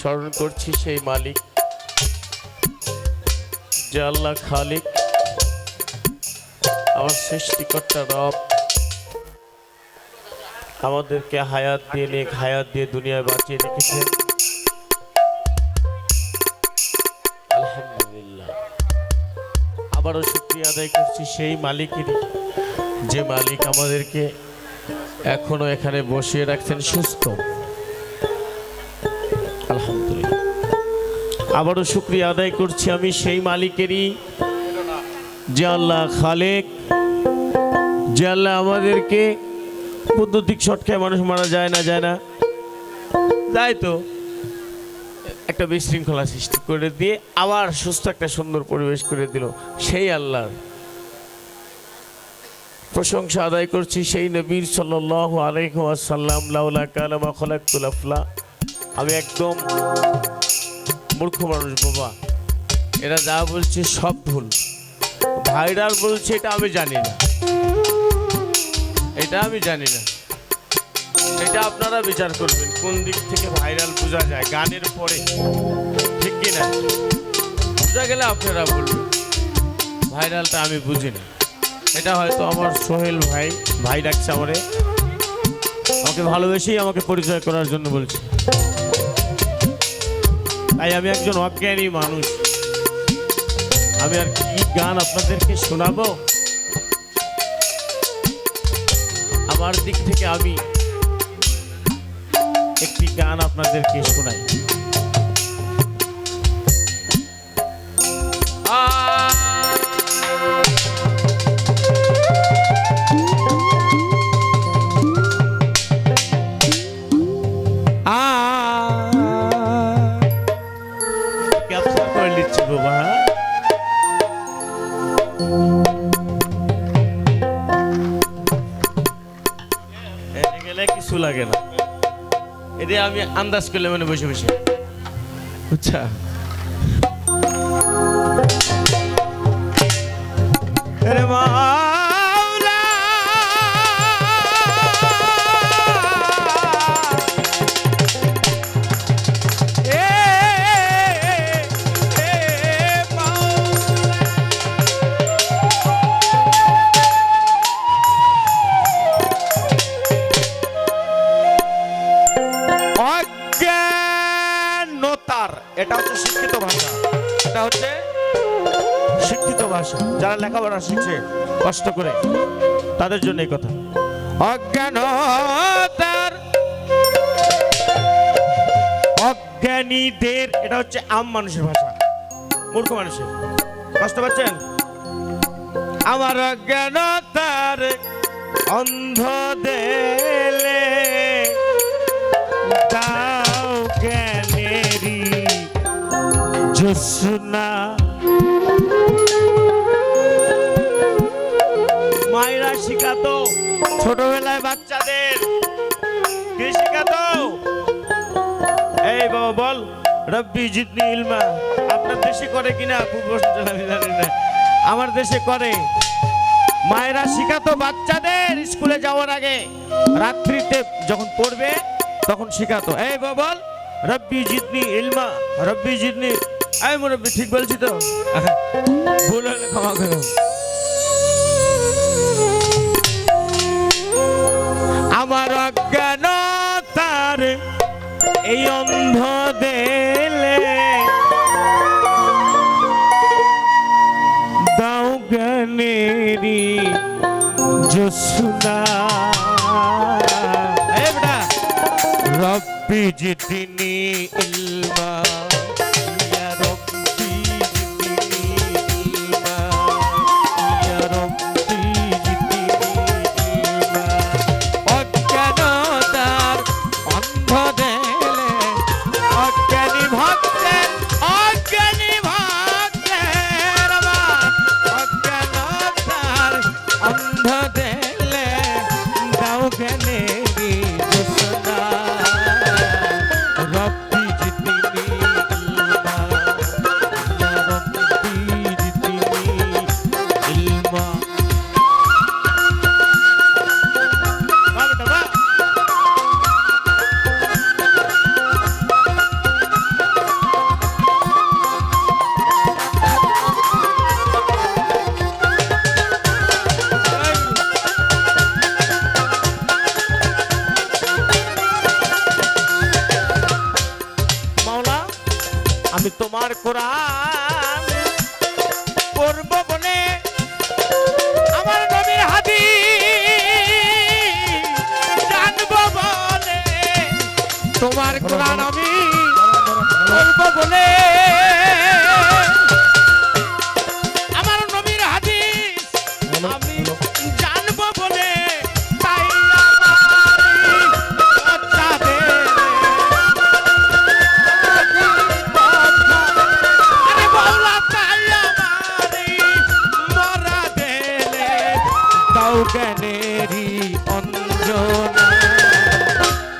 স্মরণ করছি সেই মালিক, যে আল্লাহ খালিক, আমার সৃষ্টিকর্তা রব। আমাদেরকে হায়াত দিয়ে নেক, হায়াত দিয়ে দুনিয়ায় বাঁচিয়ে রেখেছে আলহামদুলিল্লাহ। আবারও শুক্রিয়া আদায় করছি সেই মালিকেরই যে মালিক আমাদেরকে এখনও এখানে বসিয়ে রাখছেন সুস্থ। আলহামদুলিল্লাহ। আবারও শুক্রিয়া আদায় করছি আমি সেই মালিকেরই। যে আল্লাহ খালেক, যে আল্লাহ আমাদেরকে বৈদ্যুতিক শটকায় মানুষ মারা যায় না যায় না। যায় তো, একটা বিশৃঙ্খলা সৃষ্টি করে দিয়ে আবার সুস্থ একটা সুন্দর পরিবেশ করে দিল সেই আল্লাহ প্রশংসা আদায় করছি সেই নবীর সাল্লাহ আলাইসাল্লাম লাউলা কালামা খলাকুল আফলা। আমি একদম মূর্খ মানুষ, বাবা। এরা যা বলছে সব ভুল। ভাইরাল বলছে এটা আমি জানি না। এটা আমি জানি না। এটা আপনারা বিচার করবেন কোন দিক থেকে ভাইরাল বোঝা যায় গানের পরে। ঠিক কি না? বোঝা গেলে আপনারা বলবেন ভাইরালটা আমি বুঝি না। এটা হয়তো আমার সোহেল ভাই ভাই ডাকছে আমারে। আমাকে ভালোবেসেই আমাকে পরিচয় করার জন্য বলছে। তাই আমি একজন অজ্ঞানী মানুষ। আমি আর কি গান আপনাদেরকে শোনাবো? আমার দিক থেকে আমি একটি গান আপনাদেরকে শোনাই। গেলে কিছু লাগে না। এটা আমি আন্দাজ করলে মানে বসে বসে। আচ্ছা। মাওলা এটা হচ্ছে শিক্ষিত ভাষা। যারা লেখাপড়া শিখছে, কষ্ট করে, তাদের জন্য এই কথা। অজ্ঞানতার অজ্ঞানীদের, এটা হচ্ছে আম মানুষের ভাষা। মূর্খ মানুষের। কষ্ট পাচ্ছেন? আমার অজ্ঞানতার অন্ধ দেলে দাও জোসনা মায়েরা শিখাতো ছোটবেলায় বাচ্চাদের। কি শিখাতো? এই বাবা, বল, রব্বি জিতনি ইলমা। আপনার দেশে করে কিনা? পূর্ব আমি জানি না। আমার দেশে করে। মায়েরা শিখাতো বাচ্চাদের স্কুলে যাওয়ার আগে। রাত্রিতে যখন পড়বে, তখন শিখাতো। এই বাবা, বল, রব্বি জিতনি ইলমা, রব্বি জিতনি এই মুরব্বি ঠিক বলছি তো। ভুল হলে ক্ষমা করো আমার অজ্ঞানতার এই অন্ধ দেলে দাও জ্ঞানেরি জসুনা রব্বি জিতনি ইলমা। আমি তোমার কোরআন করব বলে আমার নবীর হাদি জানব বলে তোমার কোরআন আমি করব বলে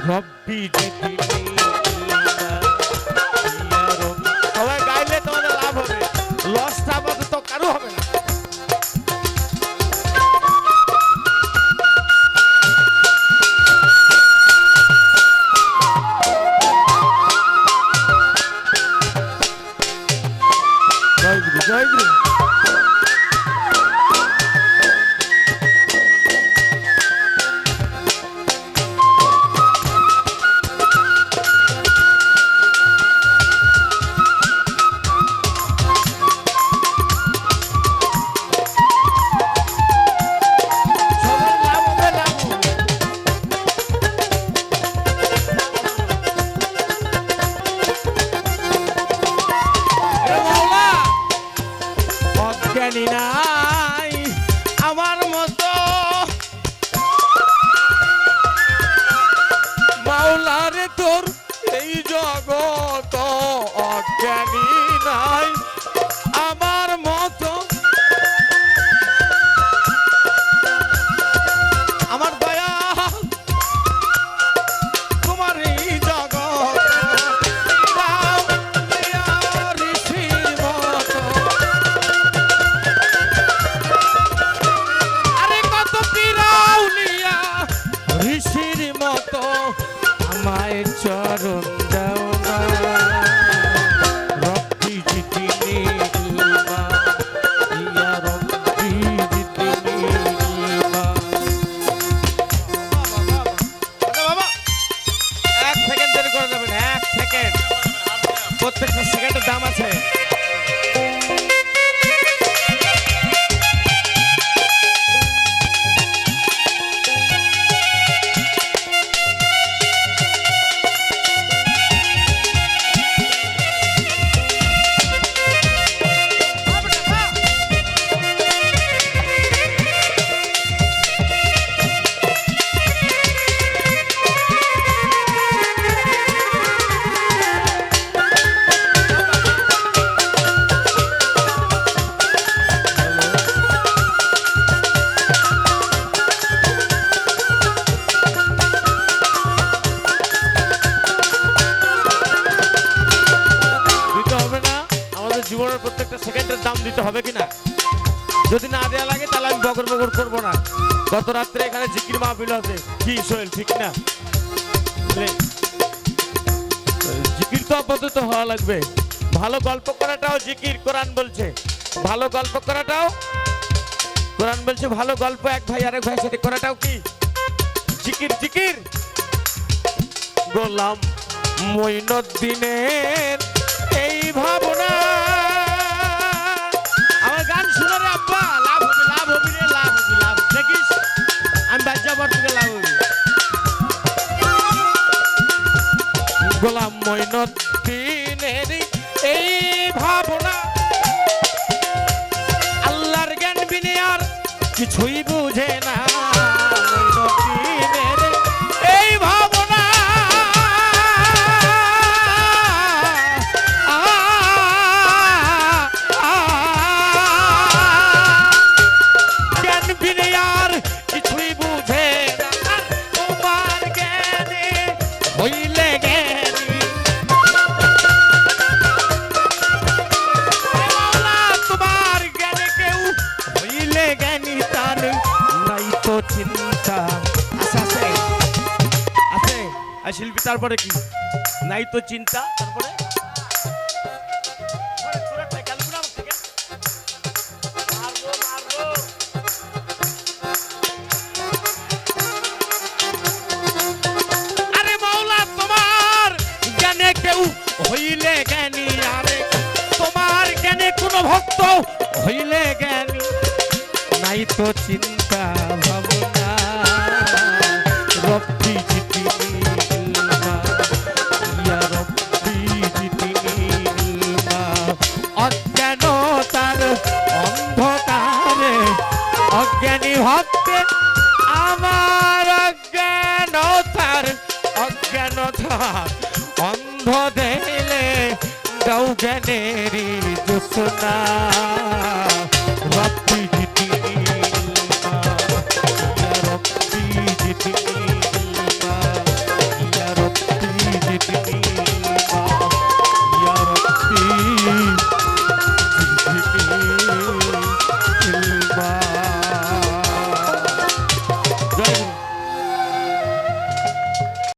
রব্বি সবাই গাইলে তোমাদের লাভ হবে। লসটা আপাতত কারও হবে না। জয় গুরু জয় গুরু। অজ্ঞানী নাই। প্রত্যেকটা সেকেন্ডের সেকেন্ডের দাম দিতে হবে কিনা? যদি না দেওয়া লাগে, তাহলে আমি বকর বকর করব না। গত রাত্রে এখানে জিকির মাহফিল আছে। কি সোহেল ঠিক না? জিকির তো আপাতত হওয়া লাগবে। ভালো গল্প করাটাও জিকির, কোরআন বলছে। ভালো গল্প করাটাও, কোরআন বলছে, ভালো গল্প এক ভাই আরেক ভাই সাথে করাটাও কি? জিকির জিকির। গোলাম মইনুদ্দিনের গোলাম এই ভাবনা। আল্লাহর জ্ঞান বিনে আর কিছুই বুঝে না। আর শিল্পী তারপরে কি নাই তো চিন্তা তারপরে। মারবো, মারবো। আরে তোমার জ্ঞানে হইলে জ্ঞানী আরে ভক্ত হইলে জ্ঞানী নাই তো চিন্তা ভাবনা রব্বি